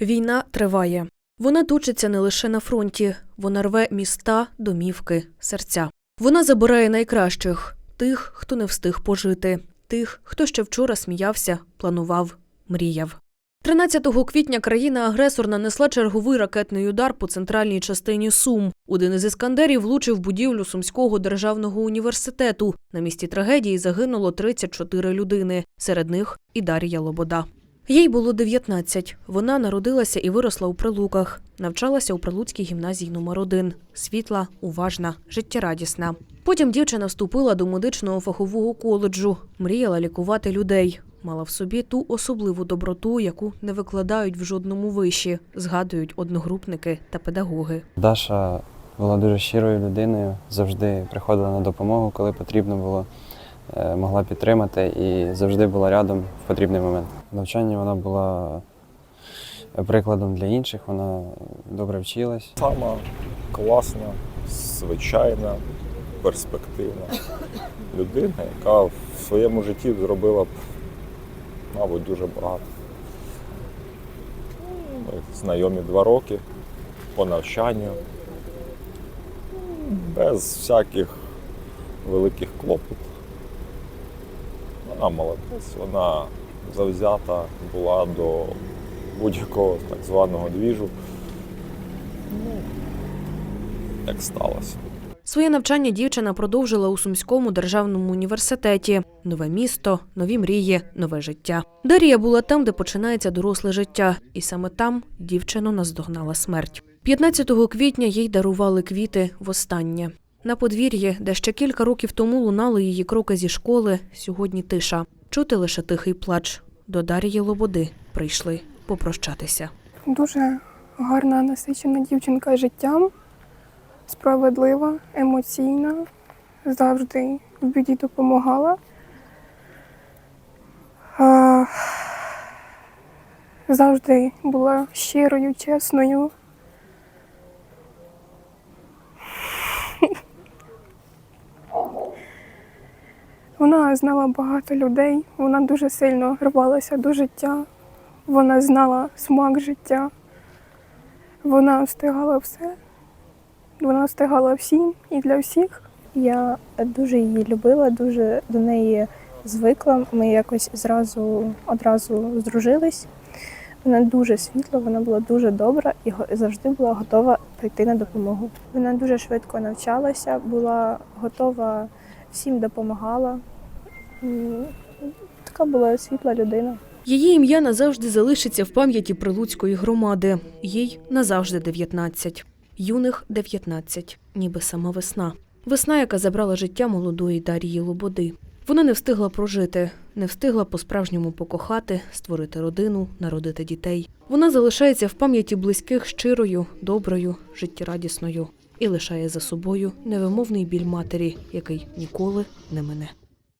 Війна триває. Вона точиться не лише на фронті, вона рве міста, домівки, серця. Вона забирає найкращих тих, хто не встиг пожити, тих, хто ще вчора сміявся, планував, мріяв. 13 квітня країна-агресор нанесла черговий ракетний удар по центральній частині Сум. Один із іскандерів влучив будівлю Сумського державного університету. На місці трагедії загинуло 34 людини, серед них і Дар'я Лобода. Їй було 19. Вона народилася і виросла у Прилуках. Навчалася у Прилуцькій гімназії номер 1 Світла, уважна, життєрадісна. Потім дівчина вступила до медичного фахового коледжу, мріяла лікувати людей. Мала в собі ту особливу доброту, яку не викладають в жодному виші, згадують одногрупники та педагоги. Даша була дуже щирою людиною, завжди приходила на допомогу, коли потрібно було, могла підтримати і завжди була рядом в потрібний момент. В навчанні вона була прикладом для інших, вона добре вчилась. Сама класна, звичайна, перспективна людина, яка в своєму житті зробила б, мабуть, дуже багато. Ми знайомі два роки по навчанню, без всяких великих клопот. Вона молодець, вона завзята була до будь-якого так званого двіжу. Ну, як сталося. Своє навчання дівчина продовжила у Сумському державному університеті. Нове місто, нові мрії, нове життя. Дар'я була там, де починається доросле життя, і саме там дівчину наздогнала смерть. 15 квітня їй дарували квіти востаннє. На подвір'ї, де ще кілька років тому лунали її кроки зі школи, сьогодні тиша. Чути лише тихий плач. До Дар'ї Лободи прийшли попрощатися. Дуже гарна, насичена дівчинка життям, справедлива, емоційна, завжди в біді допомагала. Завжди була щирою, чесною. Вона знала багато людей, вона дуже сильно рвалася до життя, вона знала смак життя. Вона встигала все. Вона встигала всім і для всіх. Я дуже її любила, дуже до неї звикла. Ми якось зразу одразу здружились. Вона дуже світла, вона була дуже добра і завжди була готова прийти на допомогу. Вона дуже швидко навчалася, була готова всім допомагала. Така була світла людина. Її ім'я назавжди залишиться в пам'яті Прилуцької громади. Їй назавжди 19. Юних 19, ніби сама весна. Весна, яка забрала життя молодої Дар'ї Лободи. Вона не встигла прожити, не встигла по-справжньому покохати, створити родину, народити дітей. Вона залишається в пам'яті близьких щирою, доброю, життєрадісною і лишає за собою невимовний біль матері, який ніколи не мине.